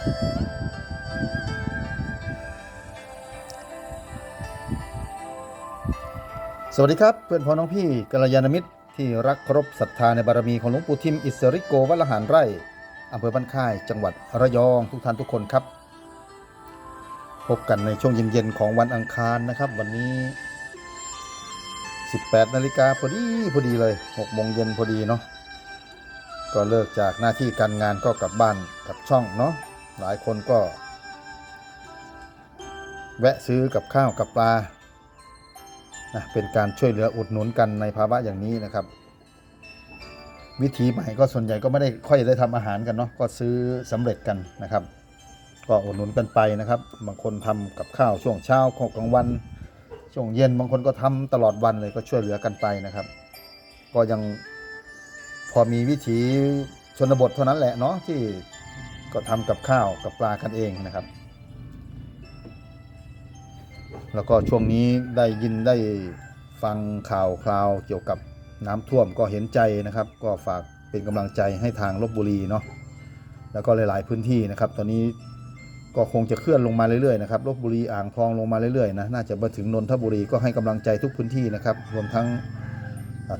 สวัสดีครับ เพื่อนพ้องน้องพี่กัลยาณมิตรที่รักเคารพศรัทธาในบารมีของหลวงปู่ทิมอิสริโกวัลหารไร่อำเภอบ้านค่ายจังหวัดระยองทุกท่านทุกคนครับ พบกันในช่วงเย็นๆของวันอังคารนะครับ วันนี้ 18นาฬิกาพอดีพอดีเลย6โมงเย็นพอดีเนาะก็เลิกจากหน้าที่การงานก็กลับบ้านกับช่องเนาะ หลายคนก็ แวะซื้อกับข้าวกับปลานะเป็นการช่วยเหลืออุดหนุนกันในภาวะอย่างนี้นะครับ วิธีใหม่ก็ส่วนใหญ่ก็ไม่ได้ค่อยได้ทำอาหารกันเนาะก็ซื้อสำเร็จกันนะครับ ก็อุดหนุนกันไปนะครับ บางคนทำกับข้าวช่วงเช้าของกลางวันช่วงเย็นบางคนก็ทำตลอดวันเลยก็ช่วยเหลือกันไปนะครับ ก็ยังพอมีวิถีชนบทเท่านั้นแหละเนาะที่ ก็ทำกับข้าวกับปลากันเองนะครับ แล้วก็ช่วงนี้ได้ยินได้ฟังข่าวคราวเกี่ยวกับน้ำท่วมก็เห็นใจนะครับ ก็ฝากเป็นกำลังใจให้ทางลบบุรีเนาะแล้วก็หลาย ๆ พื้นที่นะครับ ตอนนี้ก็คงจะเคลื่อนลงมาเรื่อย ๆ นะครับลบบุรีอ่างทองลงมาเรื่อย ๆ นะ น่าจะมาถึงนนทบุรีก็ให้กำลังใจทุกพื้นที่นะครับ รวมทั้ง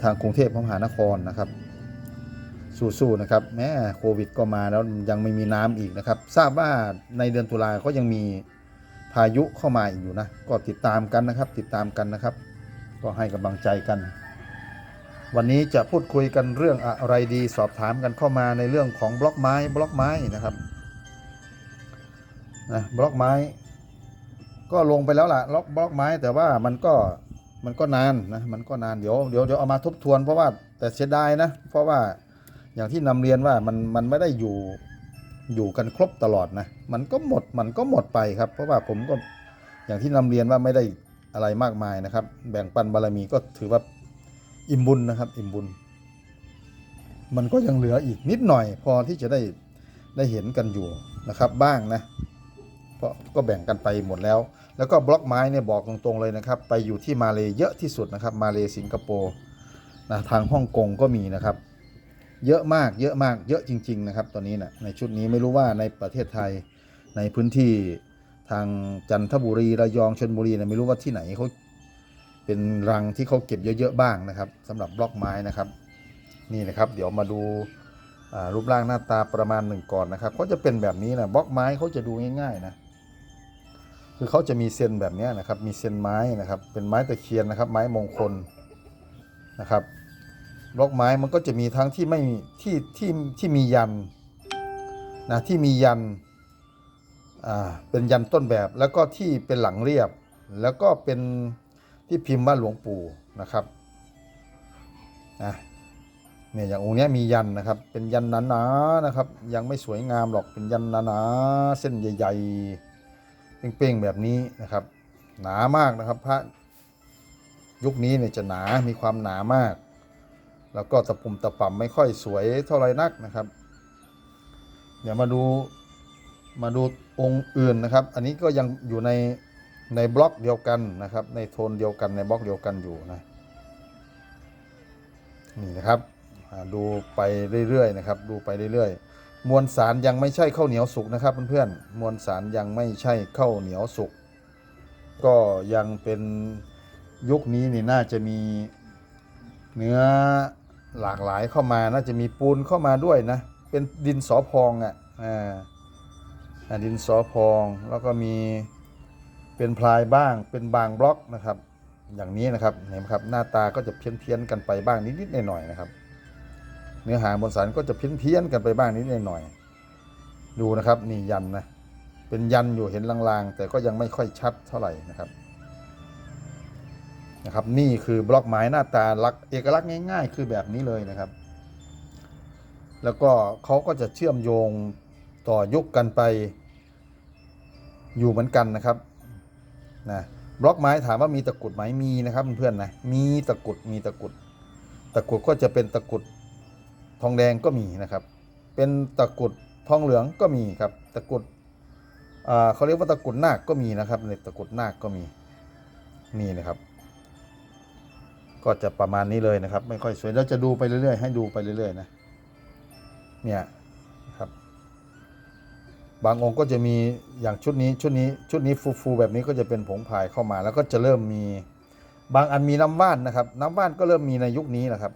ทางกรุงเทพมหานครนะครับ สู้ๆนะครับแม้โควิดก็มาแล้วยังไม่มีน้ำอีกนะครับ ทราบว่าในเดือนตุลาก็ยังมีพายุเข้ามาอีกอยู่นะ ก็ติดตามกันนะครับ ติดตามกันนะครับ ก็ให้กำลังใจกัน วันนี้จะพูดคุยกันเรื่องอะไรดีสอบถามกันเข้ามาในเรื่องของบล็อกไม้บล็อกไม้นะครับนะบล็อกไม้ ก็ลงไปแล้วล่ะล็อกบล็อกไม้แต่ว่ามันก็มันก็นานนะมันก็นานเดี๋ยวเดี๋ยวเดี๋ยวเอามาทบทวนเพราะว่าแต่เสียดายนะ เพราะว่า อย่างที่นำเรียนว่ามันมันไม่ได้อยู่อยู่กันครบตลอดนะ มันก็หมดมันก็หมดไปครับ เพราะว่าผมก็อย่างที่นำเรียนว่าไม่ได้อะไรมากมายนะครับ แบ่งปันบารมีก็ถือว่าอิ่มบุญนะครับ อิ่มบุญ มันก็ยังเหลืออีกนิดหน่อย พอที่จะได้ได้เห็นกันอยู่นะครับบ้างนะเพราะก็แบ่งกันไปหมดแล้ว แล้วก็บล็อกไม้เนี่ยบอกตรงๆเลยนะครับ ไปอยู่ที่มาเลเยอะที่สุดนะครับ มาเลสิงคโปร์นะทางฮ่องกงก็มีนะครับ เยอะมากเยอะมากเยอะจริง ๆ นะครับตอนนี้นะในชุดนี้ไม่รู้ว่าในประเทศไทยในพื้นที่ทางจันทบุรีระยองชนบุรีนะไม่รู้ว่าที่ไหนเขาเป็นรังที่เขาเก็บเยอะๆบ้างนะครับสำหรับบล็อกไม้นะครับ นี่นะครับ เดี๋ยวมาดูรูปร่างหน้าตาประมาณหนึ่งก่อนนะครับเขาจะเป็นแบบนี้นะบล็อกไม้เขาจะดูง่าย ๆ นะคือเขาจะมีเส้นแบบนี้นะครับ มีเส้นไม้นะครับ เป็นไม้ตะเคียนนะครับ ไม้มงคลนะครับ บล็อกไม้มันก็จะมีทั้งที่ไม่ที่ที่ที่มียันนะที่มียันอ่าเป็นยันต้นแบบแล้วก็ที่เป็นหลังเรียบ แล้วก็เป็นที่พิมพ์ว่าหลวงปู่นะครับนะเนี่ยอย่างองค์นี้มียันนะครับ เป็นยันหนาๆนะครับ ยังไม่สวยงามหรอกเป็นยันหนาๆเส้นใหญ่ๆเป้งๆแบบนี้นะครับ หนามากนะครับพระยุคนี้เนี่ยจะหนา มีความหนามาก แล้วก็ตะปุ่มตะป่ำไม่ค่อยสวยเท่าไรนักนะครับ เดี๋ยวมาดูมาดูองค์อื่นนะครับ อันนี้ก็ยังอยู่ในในบล็อกเดียวกันนะครับ ในโทนเดียวกันในบล็อกเดียวกันอยู่นะนี่นะครับดูไปเรื่อยๆนะครับ ดูไปเรื่อยๆ มวลสารยังไม่ใช่ข้าวเหนียวสุกนะครับเพื่อนๆมวลสารยังไม่ใช่ข้าวเหนียวสุกก็ยังเป็นยุคนี้นี่น่าจะมีเนื้อ หลากหลายเข้ามาน่าจะมีปูนเข้ามาด้วยนะ เป็นดินสอพองอะอ่าอ่าดินสอพองแล้วก็มีเป็นพลายบ้างเป็นบางบล็อกนะครับ อย่างนี้นะครับเห็นไหมครับหน้าตาก็จะเพี้ยนเพียนๆกันไปบ้างนิดๆหน่อยๆนะครับ เนื้อหาบนสารก็จะเพี้ยนเพียนๆกันไปบ้างนิดๆหน่อยๆดูนะครับนี่ยันนะเป็นยันอยู่เห็นลางๆ แต่ก็ยังไม่ค่อยชัดเท่าไหร่นะครับ นะครับนี่คือบล็อกไม้หน้าตาลักษ์เอกลักษณ์ง่าย ๆ คือแบบนี้เลยนะครับ แล้วก็เขาก็จะเชื่อมโยงต่อยุคกันไปอยู่เหมือนกันนะครับนะบล็อกไม้ถามว่ามีตะกุดไหมมีนะครับเพื่อนๆนะมีตะกุดมีตะกุด ตะกุดก็จะเป็นตะกุดทองแดงก็มีนะครับ เป็นตะกุดทองเหลืองก็มีครับ ตะกุดอ่าเขาเรียกว่าตะกุดนาคก็มีนะครับในตะกุดนาคก็มีนี่นะครับ ก็จะประมาณนี้เลยนะครับ ไม่ค่อยสวยแล้วจะดูไปเรื่อยๆ ให้ดูไปเรื่อยๆนะเนี่ยครับ บางองค์ก็จะมีอย่างชุดนี้ชุดนี้ชุดนี้ฟูๆแบบนี้ก็จะเป็นผงพายเข้ามา แล้วก็จะเริ่มมีบางอันมีน้ำว่านนะครับ น้ำว่านก็เริ่มมีในยุคนี้แหละครับ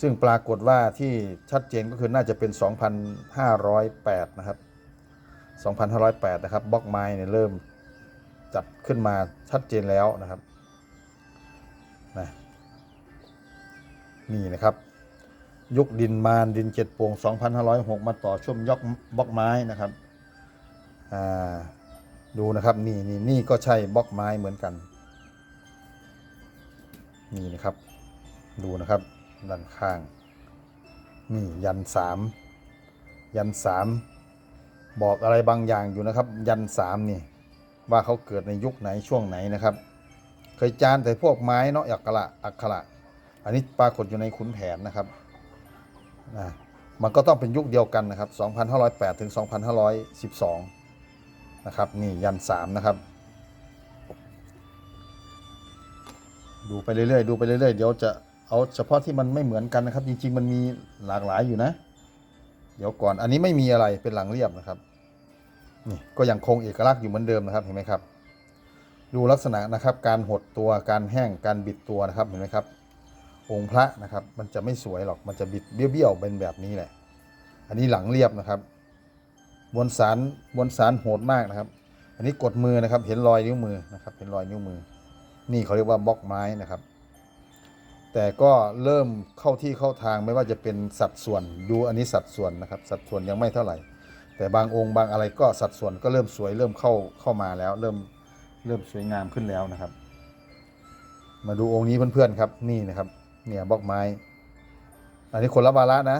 ซึ่งปรากฏว่าที่ชัดเจนก็คือน่าจะเป็น 2,508 นะครับ 2,508 นะครับบล็อกไม้เนี่ยเริ่มจัดขึ้นมาชัดเจนแล้วนะครับ นะนี่นะครับยุคดินมารดินเจ็ดโปวง2,506 มาต่อช่วงยกบล็อกไม้นะครับดูนะครับนี่นี่นี่ก็ใช่บล็อกไม้เหมือนกัน นี่นะครับ ดูนะครับด้านข้าง นี่ยันสามยันสามบอกอะไรบางอย่างอยู่นะครับ ยันสามนี่ว่าเขาเกิดในยุคไหนช่วงไหนนะครับ เคยจานแต่พวกไม้เนาะอักขระอักขระอันนี้ปรากฏอยู่ในขุนแผนนะครับนะมันก็ต้องเป็นยุคเดียวกันนะครับ 2,508 ถึง 2,512 นะครับ นี่ยันสามนะครับ ดูไปเรื่อยๆ ดูไปเรื่อยๆ เดี๋ยวจะเอาเฉพาะที่มันไม่เหมือนกันนะครับ จริง ๆ มันมีหลากหลายอยู่นะ เดี๋ยวก่อน อันนี้ไม่มีอะไรเป็นหลังเรียบนะครับ นี่ก็ยังคงเอกลักษณ์อยู่เหมือนเดิมนะครับ เห็นไหมครับ ดูลักษณะนะครับ การหดตัวการแห้งการบิดตัวนะครับเห็นไหมครับ องค์พระนะครับ มันจะไม่สวยหรอกมันจะบิดเบี้ยวๆเป็นแบบนี้แหละ อันนี้หลังเรียบนะครับมวลสารมวลสารโหดมากนะครับ อันนี้กดมือนะครับ เห็นรอยนิ้วมือนะครับ เห็นรอยนิ้วมือ นี่เขาเรียกว่าบล็อกไม้นะครับ แต่ก็เริ่มเข้าที่เข้าทางไม่ว่าจะเป็นสัดส่วนดูอันนี้สัดส่วนนะครับ สัดส่วนยังไม่เท่าไหร่ แต่บางองค์บางอะไรก็สัดส่วนก็เริ่มสวยเริ่มเข้าเข้ามาแล้วเริ่ม เริ่มสวยงามขึ้นแล้วนะครับ มาดูองค์นี้เพื่อนๆครับ นี่นะครับ เนี่ยบล็อกไม้ อันนี้คนละวาระนะ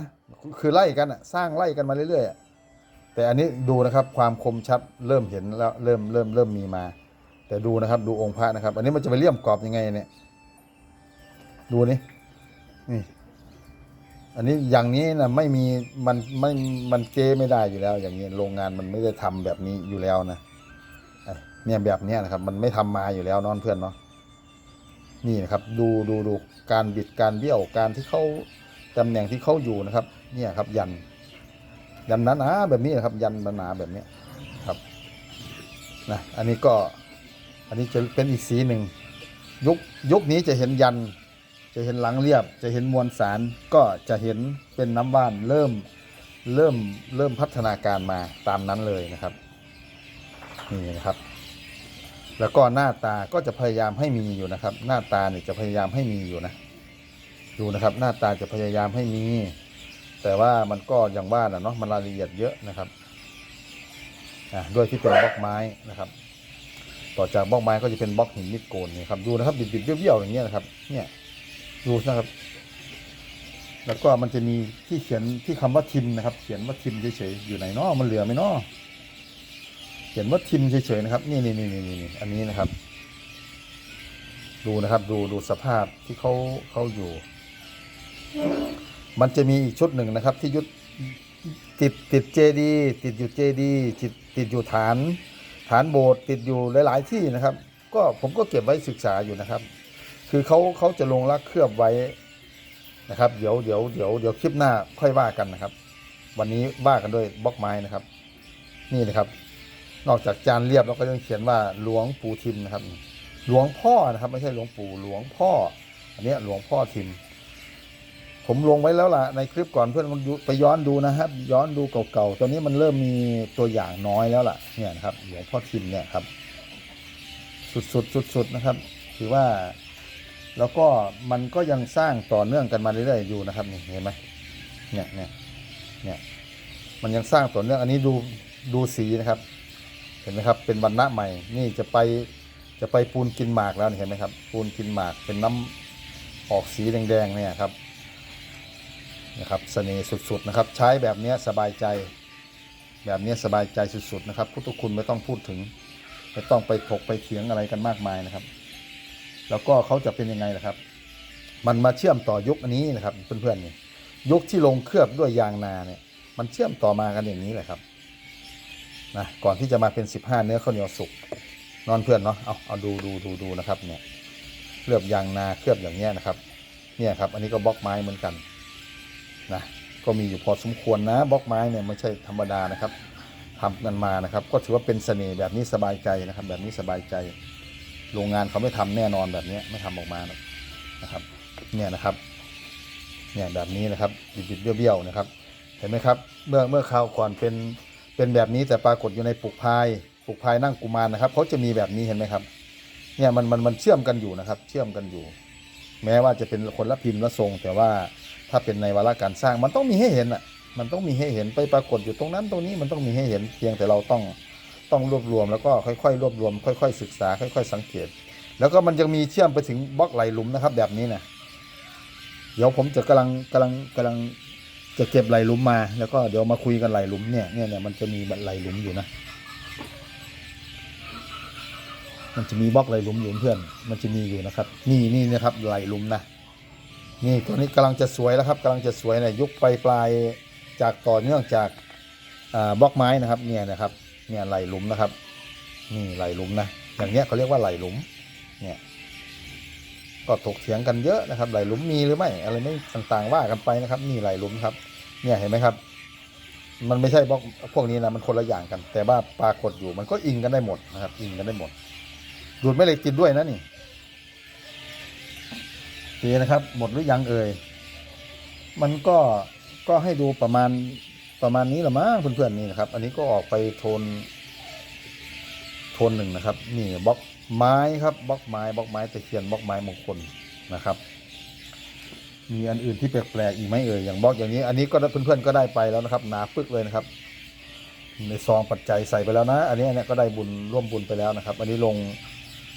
คือไล่กันอะสร้างไล่กันมาเรื่อยๆแต่อันนี้ดูนะครับความคมชัดเริ่มเห็นแล้วเริ่มเริ่มเริ่มมีมา แต่ดูนะครับดูองค์พระนะครับ อันนี้มันจะไปเลี่ยมกรอบยังไงเนี่ย ดูนี่นี่อันนี้อย่างนี้นะไม่มีมันไม่มันเก้ไม่ได้อยู่แล้ว อย่างนี้โรงงานมันไม่ได้ทำแบบนี้อยู่แล้วนะ เนี่ยแบบเนี้ยนะครับ มันไม่ทำมาอยู่แล้วนอนเพื่อนเนาะนี่นะครับ ดูดูดูการบิดการเบี้ยวการที่เขาตำแหน่งที่เขาอยู่นะครับ เนี่ยครับ ยัน ยันหนาๆแบบนี้นะครับ ยันหนาๆแบบนี้ครับนะอันนี้ก็อันนี้จะเป็นอีกสีหนึ่งยุคยุคนี้จะเห็นยัน จะเห็นหลังเรียบ จะเห็นมวลสารก็จะเห็นเป็นน้ำว่านเริ่มเริ่มเริ่มพัฒนาการมาตามนั้นเลยนะครับ นี่นะครับ แล้วก็หน้าตาก็จะพยายามให้มีอยู่นะครับ หน้าตาเนี่ยจะพยายามให้มีอยู่นะ ดูนะครับ หน้าตาจะพยายามให้มี แต่ว่ามันก็อย่างว่านะเนาะมันรายละเอียดเยอะนะครับอะด้วยที่เป็นบล็อกไม้นะครับ ต่อจากบล็อกไม้ก็จะเป็นบล็อกหินมิดโกนนี่ครับ ดูนะครับบิดๆเบี้ยวๆอย่างเงี้ยนะครับ เนี่ย ดูนะครับ แล้วก็มันจะมีที่เขียนที่คำว่าทิมนะครับ เขียนว่าทิมเฉยๆอยู่ไหนเนาะมันเหลือไหมเนาะ ขียนว่าทิมเฉยๆนะครับ นี่นี่นี่นี่นี่อันนี้นะครับ ดูนะครับ ดูดูสภาพที่เขาเขาอยู่ มันจะมีอีกชุดหนึ่งนะครับ ที่ยุดติดติดเจดีติดอยู่เจดีติดติดอยู่ฐาน ฐานโบสถ์ติดอยู่หลาย ๆ ที่นะครับ ก็ผมก็เก็บไว้ศึกษาอยู่นะครับ คือเขาเขาจะลงรักเคลือบไว้นะครับ เดี๋ยวเดี๋ยวเดี๋ยวเดี๋ยวคลิปหน้าค่อยว่ากันนะครับ วันนี้ว่ากันด้วยบล็อกไม้นะครับ นี่นะครับ นอกจากจานเรียบแล้วก็ยังเขียนว่าหลวงปู่ทิมนะครับ หลวงพ่อนะครับ ไม่ใช่หลวงปู่หลวงพ่อ อันนี้หลวงพ่อทิม ผมลงไว้แล้วล่ะในคลิปก่อนเพื่อนมันไปย้อนดูนะครับ ย้อนดูเก่าๆตอนนี้มันเริ่มมีตัวอย่างน้อยแล้วล่ะเนี่ยนะครับ หลวงพ่อทิมเนี่ยครับ สุดๆสุดๆนะครับ ถือว่าแล้วก็มันก็ยังสร้างต่อเนื่องกันมาเรื่อยๆอยู่นะครับนี่เห็นไหมเนี่ยเนี่ยเนี่ยมันยังสร้างต่อเนื่องอันนี้ดูดูสีนะครับ ห็นไหมครับ เป็นวันณะใหม่ นี่จะไปจะไปปูนกินหมากแล้วเห็นไหมครับ ปูนกินหมากเป็นน้ำออกสีแดงๆเนี่ยครับนะครับเสน่ห์สุดๆนะครับ ใช้แบบนี้สบายใจ แบบนี้สบายใจสุดๆนะครับพุทธคุณไม่ต้องพูดถึงไม่ต้องไปถกไปเถียงอะไรกันมากมายนะครับ แล้วก็เขาจะเป็นยังไงล่ะครับ มันมาเชื่อมต่อยุคอันนี้นะครับเพื่อนๆนี่ยุคที่ลงเคลือบด้วยยางนาเนี่ยมันเชื่อมต่อมากันอย่างนี้แหละครับ นะก่อนที่จะมาเป็น 15 เนื้อข้าวเหนียวสุกนอนเพื่อนเนาะเอาเอาดูดูดูดูนะครับเนี่ยเคลือบยางนาเคลือบอย่างเงี้ยนะครับ เนี่ยครับ อันนี้ก็บล็อกไม้เหมือนกันนะก็มีอยู่พอสมควรนะบล็อกไม้เนี่ยไม่ใช่ธรรมดานะครับทำกันมานะครับ ก็ถือว่าเป็นเสน่ห์แบบนี้สบายใจนะครับ แบบนี้สบายใจ โรงงานเขาไม่ทำแน่นอนแบบนี้ไม่ทำออกมานะครับ เนี่ยนะครับ เนี่ยแบบนี้นะครับบิดๆเบี้ยวๆนะครับ เห็นไหมครับ เมื่อเมื่อคราวก่อนเป็น เป็นแบบนี้แต่ปรากฏอยู่ในปลูกพายปลูกพายนั่งกุมารนะครับเขาจะมีแบบนี้เห็นไหมครับ เนี่ยมันมันมันเชื่อมกันอยู่นะครับ เชื่อมกันอยู่ แม้ว่าจะเป็นคนละพิมพ์ละทรง แต่ว่าถ้าเป็นในวาระการสร้างมันต้องมีให้เห็นอะ มันต้องมีให้เห็นไปปรากฏอยู่ตรงนั้นตรงนี้มันต้องมีให้เห็นเพียงแต่เราต้องต้องรวบรวมแล้วก็ค่อยๆ รวบรวม ค่อย ๆ ศึกษา ค่อย ๆ สังเกต แล้วก็มันยังมีเชื่อมไปถึงบล็อกไหลหลุมนะครับ แบบนี้นะเดี๋ยวผมจะกำลังกำลังกำลัง จะเก็บไหลหลุมมา แล้วก็เดี๋ยวมาคุยกันไหลหลุมเนี่ยเนี่ยเนี่ยมันจะมีไหลหลุมอยู่นะ มันจะมีบล็อกไหลหลุมอยู่เพื่อน มันจะมีอยู่นะครับ นี่นี่นะครับไหลหลุมนะนี่ตัวนี้กำลังจะสวยแล้วครับกำลังจะสวยเนี่ยยุคปลายปลายจากต่อเนื่องจากบล็อกไม้นะครับ เนี่ยนะครับ เนี่ยไหลหลุมนะครับ นี่ไหลหลุมนะอย่างเนี้ยเขาเรียกว่าไหลหลุม เนี่ย ก็ถกเถียงกันเยอะนะครับไหลหลุมมีหรือไม่อะไรไม่ต่างๆว่ากันไปนะครับนี่ไหลหลุมครับ เนี่ยเห็นไหมครับ มันไม่ใช่บล็อกพวกนี้นะมันคนละอย่างกัน แต่ว่าปรากฏอยู่มันก็อิงกันได้หมดนะครับ อิงกันได้หมด ดูดไม่เหล็กติดด้วยนะนี่โอเคนะครับ หมดหรือยังเอ่ยมันก็ก็ให้ดูประมาณประมาณนี้ละมั้งเพื่อนๆนี่นะครับ อันนี้ก็ออกไปโทน โทนหนึ่งนะครับ นี่บล็อก ไม้ครับบล็อกไม้บล็อกไม้ตะเคียนบล็อกไม้มงคลนะครับ มีอันอื่นที่แปลกๆอีกไหมเอ่ยอย่างบล็อกอย่างนี้ อันนี้ก็เพื่อนๆก็ได้ไปแล้วนะครับหนาปึกเลยนะครับ ในซองปัจจัยใส่ไปแล้วนะ อันนี้อันนี้ก็ได้บุญร่วมบุญไปแล้วนะครับ อันนี้ลง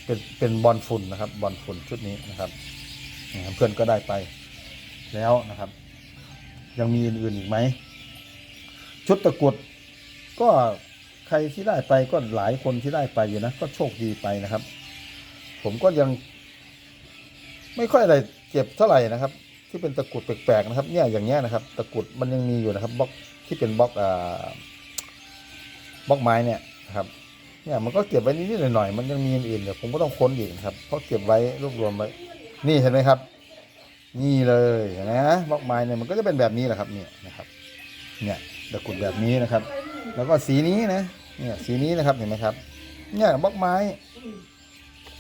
เป็นเป็นบอลฝุ่นนะครับบอลฝุ่นชุดนี้นะครับเพื่อนก็ได้ไปแล้วนะครับ ยังมีอื่นๆอีกไหมชุดตะกรุดก็ ครที่ได้ไปก็หลายคนที่ได้ไปอยู่นะ ก็โชคดีไปนะครับ ผมก็ยัง ไม่ค่อยอะไรเก็บเท่าไหร่นะครับ ที่เป็นตะกรุดแปลกๆนะครับ เนี่ยอย่างเงี้ยนะครับ ตะกรุดมันยังมีอยู่นะครับบล็อกที่เป็นบล็อกอ่าบล็อกไม้เนี่ยนะครับ เนี่ยมันก็เก็บไว้นิดๆหน่อยๆมันยังมีอื่นๆเดี๋ยวผมก็ต้องค้นอีกนะครับเพราะเก็บไว้รวบรวมไว้นี่เห็นไหมครับ นี่เลยนะบล็อกไม้เนี่ยมันก็จะเป็นแบบนี้แหละครับ เนี่ยนะครับ เนี่ยตะกรุดแบบนี้นะครับ แล้วก็สีนี้นะ เนี่ยสีนี้นะครับเห็นไหมครับ เนี่ยบล็อกไม้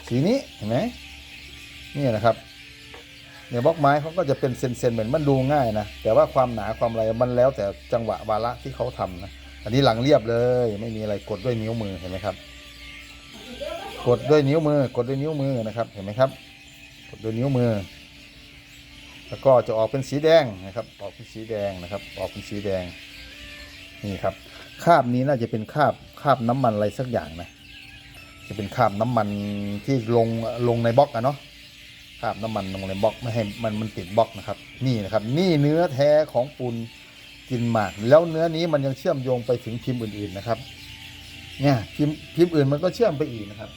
สีนี้เห็นไหมเนี่ยนะครับเนี่ยบล็อกไม้เขาก็จะเป็นเซนๆเหมือนมันดูง่ายนะแต่ว่าความหนาความอะไรมันแล้วแต่จังหวะวาระที่เขาทำนะอันนี้หลังเรียบเลย ไม่มีอะไรกดด้วยนิ้วมือเห็นไหมครับ กดด้วยนิ้วมือ กดด้วยนิ้วมือนะครับ เห็นไหมครับ กดด้วยนิ้วมือ แล้วก็จะออกเป็นสีแดงนะครับ ออกเป็นสีแดงนะครับ ออกเป็นสีแดงนี่ครับ คาบนี้น่าจะเป็นคาบคาบน้ำมันอะไรสักอย่างนะ จะเป็นคาบน้ำมันที่ลงลงในบล็อกอะเนาะคาบน้ำมันลงในบล็อกไม่ให้มันมันติดบล็อกนะครับ นี่นะครับ นี่เนื้อแท้ของปูนกินหมาก แล้วเนื้อนี้มันยังเชื่อมโยงไปถึงพิมพ์อื่น ๆนะครับ เนี่ยพิมพ์พิมพ์อื่นมันก็เชื่อมไปอีกนะครับ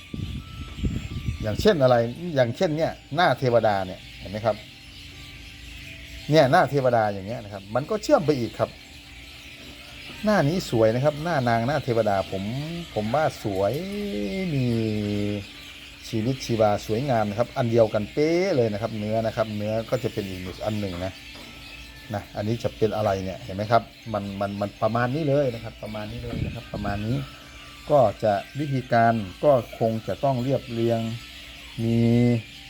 อย่างเช่นอะไร อย่างเช่นเนี่ย หน้าเทวดาเนี่ยเห็นไหมครับ เนี่ยหน้าเทวดาอย่างเงี้ยนะครับ มันก็เชื่อมไปอีกครับ หน้านี้สวยนะครับ หน้านางหน้าเทวดาผมผมว่าสวยมีชีวิตชีวาสวยงามนะครับ อันเดียวกันเป๊ะเลยนะครับ เนื้อนะครับ เนื้อก็จะเป็นอีกอันหนึ่งนะนะอันนี้จะเป็นอะไรเนี่ยเห็นไหมครับมันมันมันประมาณนี้เลยนะครับ ประมาณนี้เลยนะครับ ประมาณนี้ ก็จะวิธีการก็คงจะต้องเรียบเรียง มี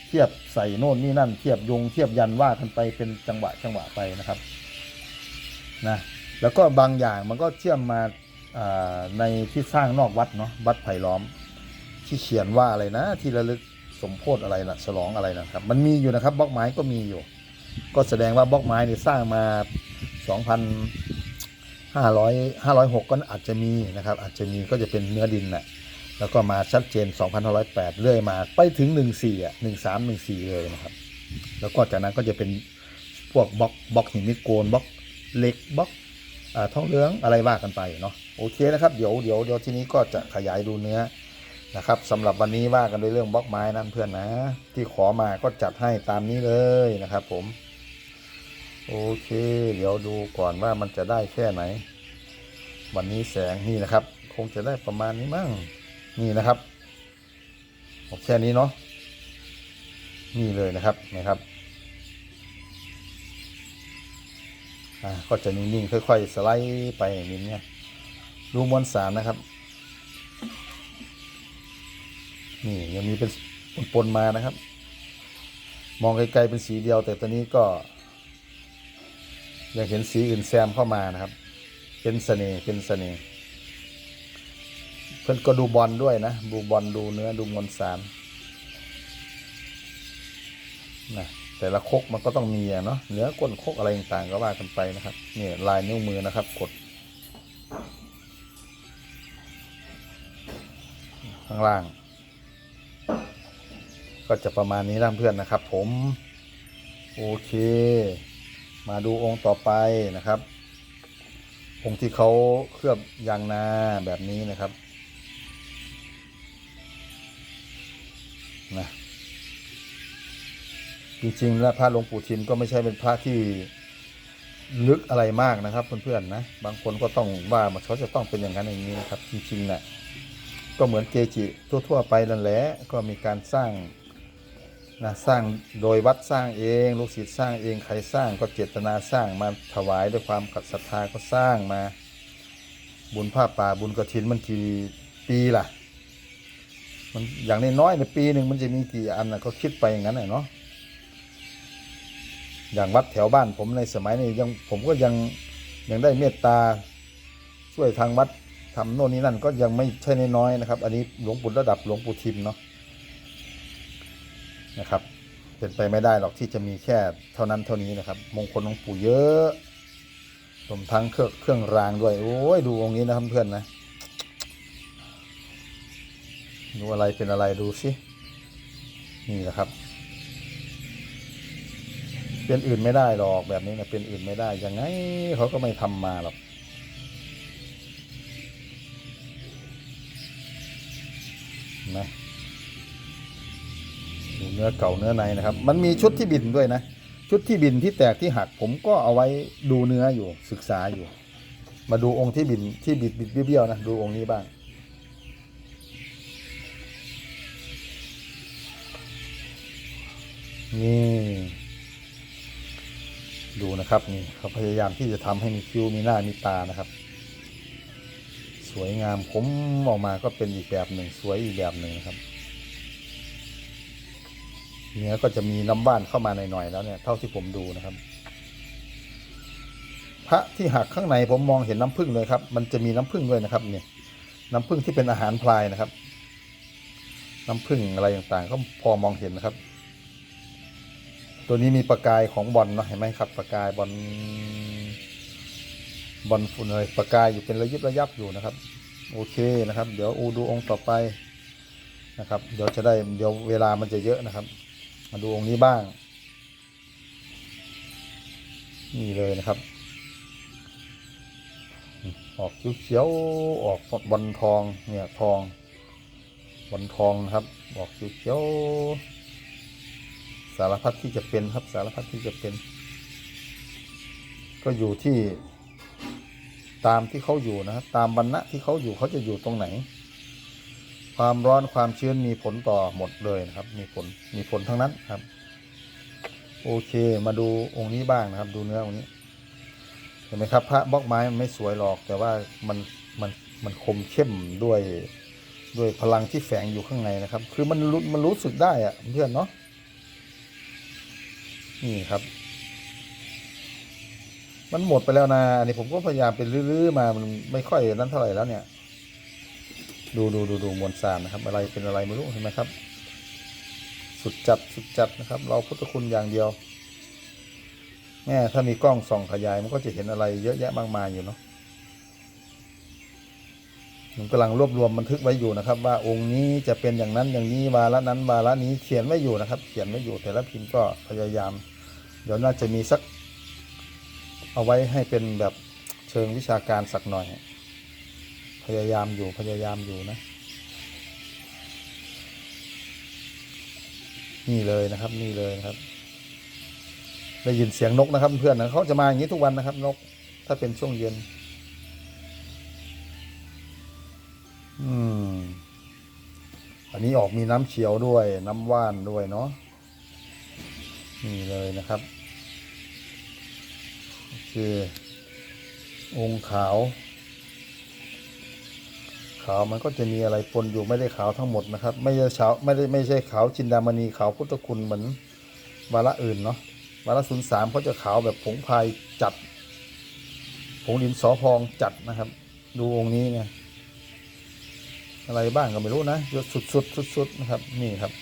เทียบใส่โน่นนี่นั่น เทียบยงเทียบยันว่ากันไปเป็นจังหวะจังหวะไปนะครับ นะ แล้วก็บางอย่างมันก็เชื่อมมาในที่สร้างนอกวัดเนาะวัดไผ่ล้อม ที่เขียนว่าอะไรนะ ที่ระลึกสมโพธิอะไรนะฉลองอะไรนะครับ มันมีอยู่นะครับบล็อกไม้ก็มีอยู่ ก็แสดงว่าบล็อกไม้เนี่ยสร้างมา 2,500 506 ก็อาจจะมีนะครับ อาจจะมีก็จะเป็นเนื้อดินน่ะแล้วก็มาชัดเจน 2,508 เรื่อยมา ไปถึง 14อะ13 14 เลยนะครับ แล้วก็จากนั้นก็จะเป็นพวกบล็อกบล็อกหินนิโกนบล็อกเหล็กบล็อก ทองเหลืองอะไรว่ากันไปเนาะโอเคนะครับเดี๋ยวเดี๋ยวเดี๋ยวทีนี้ก็จะขยายดูเนื้อนะครับสำหรับวันนี้ว่ากันด้วยเรื่องบล็อกไม้นะเพื่อนนะ ที่ขอมาก็จัดให้ตามนี้เลยนะครับ ผมโอเค เดี๋ยวดูก่อนว่ามันจะได้แค่ไหน วันนี้แสงนี่นะครับ คงจะได้ประมาณนี้มั้งนี่นะครับเอาแค่นี้เนาะนี่เลยนะครับนะครับ อ่าก็จะนิ่งๆค่อย ๆ สไลด์ไปอย่างนี้เนี่ยดูมวลสารนะครับ นี่ยังมีเป็นปนๆมานะครับ มองไกลๆเป็นสีเดียว แต่ตอนนี้ก็ ยังเห็นสีอื่นแซมเข้ามานะครับ เป็นเสน่ห์เป็นเสน่ห์เพื่อนก็ดูบอลด้วยนะ ดูบอลดูเนื้อดูมวลสารนะ แต่ละคกมันก็ต้องมีเนาะเนื้อก้นคกอะไรต่างๆก็ว่ากันไปนะครับนี่ลายนิ้วมือนะครับ กด ข้างล่าง ก็จะประมาณนี้นะเพื่อนนะครับ ผม โอเค มาดูองค์ต่อไปนะครับ องค์ที่เขาเคลือบยางนาแบบนี้นะครับนะ จริงๆแล้วพระหลวงปู่ทิมก็ไม่ใช่เป็นพระที่ลึกอะไรมากนะครับเพื่อนๆนะ บางคนก็ต้องว่ามันเขาจะต้องเป็นอย่างนั้นอย่างนี้นะครับ จริงๆนะ่ะก็เหมือนเกจิทั่วๆไปนั่นแหละก็มีการสร้างนะสร้างโดยวัดสร้างเองลูกศิษย์สร้างเองใครสร้างก็เจตนาสร้างมาถวายด้วยความศรัทธาก็สร้างมา บุญผ้าป่าบุญกระถินมันกี่ปีล่ะ มันอย่างน้อยๆในปีหนึ่งมันจะมีกี่อันนะก็คิดไปอย่างนั้นแหละเนาะ อย่างวัดแถวบ้านผมในสมัยนี้ยังผมก็ยังยังได้เมตตาช่วยทางวัดทำโน่นนี่นั่นก็ยังไม่ใช่น้อยๆนะครับ อันนี้หลวงปู่ระดับหลวงปู่ทิมเนาะนะครับ เป็นไปไม่ได้หรอกที่จะมีแค่เท่านั้นเท่านี้นะครับ มงคลหลวงปู่เยอะรวมทั้งเครื่องเครื่องรางด้วยโอ้ยดูองค์นี้นะครับเพื่อนนะดูอะไรเป็นอะไรดูสินี่แหละครับ เป็นอื่นไม่ได้หรอกแบบนี้นะเป็นอื่นไม่ได้ยังไงเขาก็ไม่ทำมาหรอกนะดูเนื้อเก่าเนื้อในนะครับ มันมีชุดที่บินด้วยนะ ชุดที่บินที่แตกที่หัก ผมก็เอาไว้ดูเนื้ออยู่ศึกษาอยู่ มาดูองค์ที่บินที่บิดบิดเบี้ยวนะดูองค์นี้บ้างนี่ นะครับนี่เขาพยายามที่จะทำให้มีคิ้วมีหน้ามีตานะครับ สวยงามผมออกมาก็เป็นอีกแบบหนึ่งสวยอีกแบบหนึ่งนะครับเนื้อก็จะมีน้ำว่านเข้ามาหน่อยๆแล้วเนี่ยเท่าที่ผมดูนะครับ พระที่หักข้างในผมมองเห็นน้ำผึ้งเลยครับ มันจะมีน้ำผึ้งด้วยนะครับ เนี่ย น้ำผึ้งที่เป็นอาหารพลายนะครับ น้ำผึ้งอะไรต่างๆ ก็พอมองเห็นนะครับ ตัวนี้มีประกายของบอลเนาะเห็นไหมครับ ประกายบอลบอลฝุ่นเลยประกายอยู่เป็นระยิบระยับอยู่นะครับ โอเคนะครับ เดี๋ยวอูดูองค์ต่อไปนะครับ เดี๋ยวจะได้เดี๋ยวเวลามันจะเยอะนะครับ มาดูองค์นี้บ้าง นี่เลยนะครับ ออกเขียวๆออกบอลทองเนี่ยทองบอลทองนะครับ ออกเขียวๆ สารพัดที่จะเป็นครับสารพัดที่จะเป็น ก็อยู่ที่ตามที่เขาอยู่นะครับตามวรรณะที่เขาอยู่เขาจะอยู่ตรงไหน ความร้อนความชื้นมีผลต่อหมดเลยนะครับ มีผลมีผลทั้งนั้นครับ โอเคมาดูองค์นี้บ้างนะครับ ดูเนื้อองค์นี้เห็นไหมครับ พระบล็อกไม้มันไม่สวยหรอกแต่ว่ามันมันมันคมเข้มด้วยด้วยพลังที่แฝงอยู่ข้างในนะครับ คือมันรู้มันรู้สึกได้อะเพื่อนเนาะ นี่ครับ มันหมดไปแล้วนะอันนี้ผมก็พยายามเป็นรื้อๆมามันไม่ค่อยนั้นเท่าไหร่แล้วเนี่ย ดูดูดูดูมวลสารนะครับ อะไรเป็นอะไรไม่รู้เห็นไหมครับ สุดจัดสุดจัดนะครับ เราพุทธคุณอย่างเดียวแม่ถ้ามีกล้องส่องขยายมันก็จะเห็นอะไรเยอะแยะมากมายอยู่เนาะผมกำลังรวบรวมบันทึกไว้อยู่นะครับ ว่าองค์นี้จะเป็นอย่างนั้นอย่างนี้วาระนั้นวาระนี้เขียนไว้อยู่นะครับ เขียนไว้อยู่แต่ละพิมพ์ก็พยายาม เดี๋ยวน่าจะมีสัก เอาไว้ให้เป็นแบบเชิงวิชาการสักหน่อย พยายามอยู่พยายามอยู่นะ นี่เลยนะครับ นี่เลยนะครับ ได้ยินเสียงนกนะครับเพื่อนนะเขาจะมาอย่างนี้ทุกวันนะครับ นก ถ้าเป็นช่วงเย็น อืมอันนี้ออกมีน้ำเขียวด้วย น้ำว่านด้วยเนาะ นี่เลยนะครับโอเคองค์ขาว ขาวมันก็จะมีอะไรปนอยู่ไม่ได้ขาวทั้งหมดนะครับ ไม่ใช่ขาวไม่ได้ไม่ใช่ขาวจินดามณีขาวพุทธคุณเหมือนวาระอื่นเนาะวาระศูนย์สามเขาจะขาวแบบผงพายจัด ผงดินสอพองจัดนะครับ ดูองค์นี้เนี่ยอะไรบ้างก็ไม่รู้นะยศสุดสุดสุดสุดๆนะครับ นี่ครับ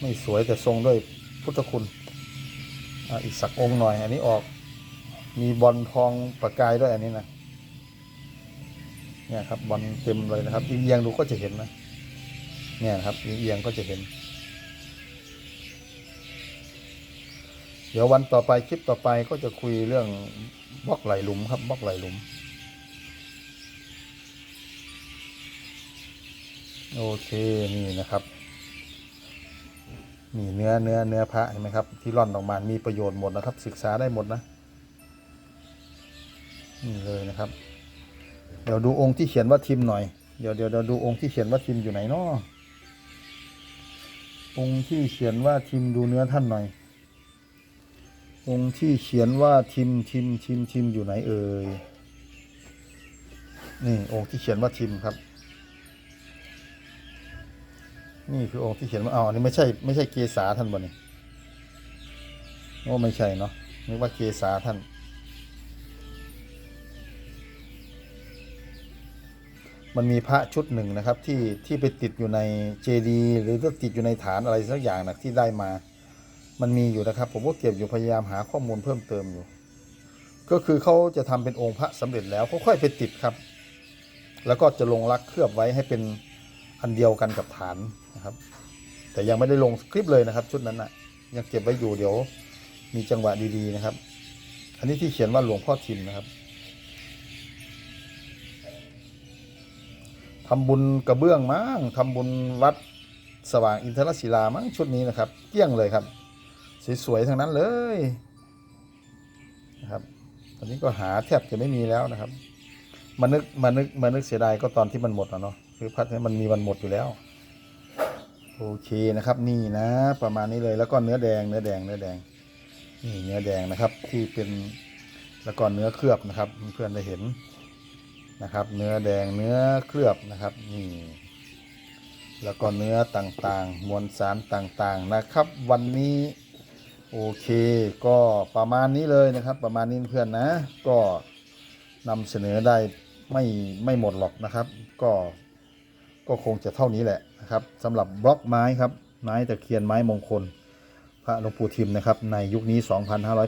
ไม่สวยแต่ทรงด้วย พุทธคุณออีกสักองค์หน่อย อันนี้ออก มีบอลทองประกายด้วยอันนี้นะเนี่ยครับบอลเต็มเลยนะครับเอียงดูก็จะเห็นนะเนี่ยครับเอียงก็จะเห็น เดี๋ยววันต่อไปคลิปต่อไปก็จะคุยเรื่องบล็อกไหลหลุมครับบล็อกไหลหลุม โอเคนี่นะครับ นี่เนื้อเนื้อเนื้อพระเห็นไหมครับ ที่ร่อนออกมา มีประโยชน์หมดนะครับ ศึกษาได้หมดนะนี่เลยนะครับ เดี๋ยวดูองค์ที่เขียนว่าทิมหน่อย เดี๋ยวเดี๋ยวเดี๋ยวดูองค์ที่เขียนว่าทิมอยู่ไหนเนาะองค์ที่เขียนว่าทิมดูเนื้อท่านหน่อย องค์ที่เขียนว่าทิมทิมทิมทิมอยู่ไหนเอ่ย นี่องค์ที่เขียนว่าทิมครับ นี่คือองค์ที่เขียนว่าเอาอันนี้ไม่ใช่ไม่ใช่เกษาท่านบ่นี่โอ้ไม่ใช่เนาะนึกว่าเกษาท่าน มันมีพระชุดหนึ่งนะครับ ที่ที่ไปติดอยู่ในเจดีหรือก็ติดอยู่ในฐานอะไรสักอย่างนะที่ได้มา มันมีอยู่นะครับ ผมก็เก็บอยู่พยายามหาข้อมูลเพิ่มเติมอยู่ ก็คือเขาจะทำเป็นองค์พระสำเร็จแล้วเขาค่อยไปติดครับ แล้วก็จะลงรักเคลือบไว้ให้เป็นอันเดียวกันกับฐาน นะครับ แต่ยังไม่ได้ลงคลิปเลยนะครับ ชุดนั้นนะยังเก็บไว้อยู่เดี๋ยว มีจังหวะดีๆนะครับ อันนี้ที่เขียนว่าหลวงพ่อทิมนะครับทำบุญกระเบื้องมั้งทำบุญวัดสว่างอินทรศิลามั้งชุดนี้นะครับ เกลี้ยงเลยครับ สวยๆทั้งนั้นเลยนะครับตอนนี้ก็หาแทบจะไม่มีแล้วนะครับมานึกมานึกมานึกเสียดายก็ตอนที่มันหมดอะเนาะคือพัดนี้มันมีวันหมดอยู่แล้ว โอเคนะครับนี่นะประมาณนี้เลยแล้วก็เนื้อแดงเนื้อแดงเนื้อแดงนี่เนื้อแดงนะครับที่เป็นแล้วก็เนื้อเคลือบนะครับเพื่อนได้เห็นนะครับ เนื้อแดงเนื้อเคลือบนะครับนี่แล้วก็เนื้อต่างๆ มวลสารต่างๆนะครับ วันนี้โอเค ก็ประมาณนี้เลยนะครับ ประมาณนี้เพื่อนนะก็นำเสนอได้ไม่ไม่หมดหรอกนะครับ ก็ ก็คงจะเท่านี้แหละนะครับสำหรับบล็อกไม้ครับไม้ตะเคียนไม้มงคล พระหลวงปู่ทิมนะครับในยุคนี้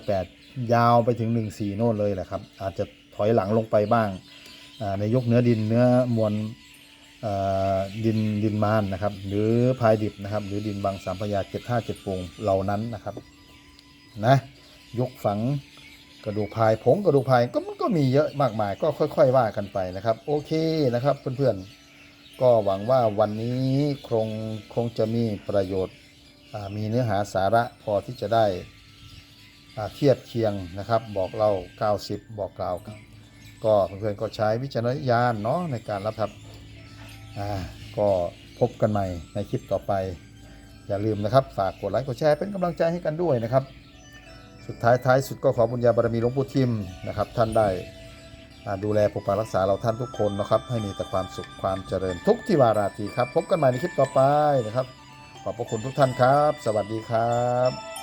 2508 ยาวไปถึง 14 โน่นเลยแหละครับอาจจะถอยหลังลงไปบ้างในยุคเนื้อดินเนื้อมวลดินดินมานนะครับ หรือพายดิบนะครับ หรือดินบางสามพยาเจ็ดท่าเจ็ดปวงเหล่านั้นนะครับนะยกฝังกระดูกพายผงกระดูกพายก็มันก็มีเยอะมากมายก็ค่อย ๆ ว่ากันไปนะครับ โอเคนะครับเพื่อนๆ ก็หวังว่าวันนี้คงคงจะมีประโยชน์มีเนื้อหาสาระพอที่จะได้เทียบเคียงนะครับ บอกเรา 90 บอกกล่าวก็เพื่อนๆก็ใช้วิจารณญาณเนาะในการรับครับก็พบกันใหม่ในคลิปต่อไป อย่าลืมนะครับฝากกดไลค์กดแชร์เป็นกำลังใจให้กันด้วยนะครับ สุดท้ายท้ายสุดก็ขอบุญญาบารมีหลวงปู่ทิมนะครับท่านได้ ดูแลปกปักรักษาเราท่านทุกคนนะครับ ให้มีแต่ความสุขความเจริญทุกที่วาราตรีครับ พบกันใหม่ในคลิปต่อไปนะครับ ขอบพระคุณทุกท่านครับ สวัสดีครับ